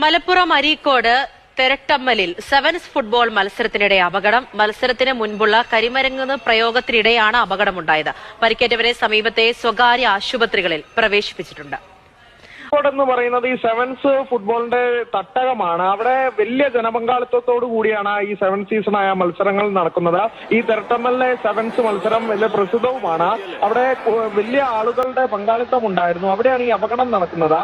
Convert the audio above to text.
മലപ്പുറം അരീക്കോട് തെരട്ടമ്മലിൽ sevens football മത്സരത്തിനിടെ അപകടം. മത്സരത്തിന് മുൻപുള്ള കരിമരങ്ങുന്ന പ്രയോഗത്തിനിടെയാണ് അപകടമുണ്ടായത്. പരിക്കേറ്റവരെ സമീപത്തെ സ്വകാര്യ ആശുപത്രികളിൽ പ്രവേശിപ്പിച്ചിട്ടുണ്ട്. കോഴിക്കോട് എന്ന് പറയുന്നത് ഈ സെവൻസ് ഫുട്ബോളിന്റെ തട്ടകമാണ്. അവിടെ വലിയ ജനപങ്കാളിത്തത്തോടു കൂടിയാണ് ഈ സെവൻ സീസണായ മത്സരങ്ങൾ നടക്കുന്നത്. ഈ തെരട്ടമ്മലിലെ സെവൻസ് മത്സരം വലിയ പ്രസിദ്ധവുമാണ്. അവിടെ വലിയ ആളുകളുടെ പങ്കാളിത്തം ഉണ്ടായിരുന്നു അവിടെയാണ് ഈ അപകടം നടക്കുന്നത്.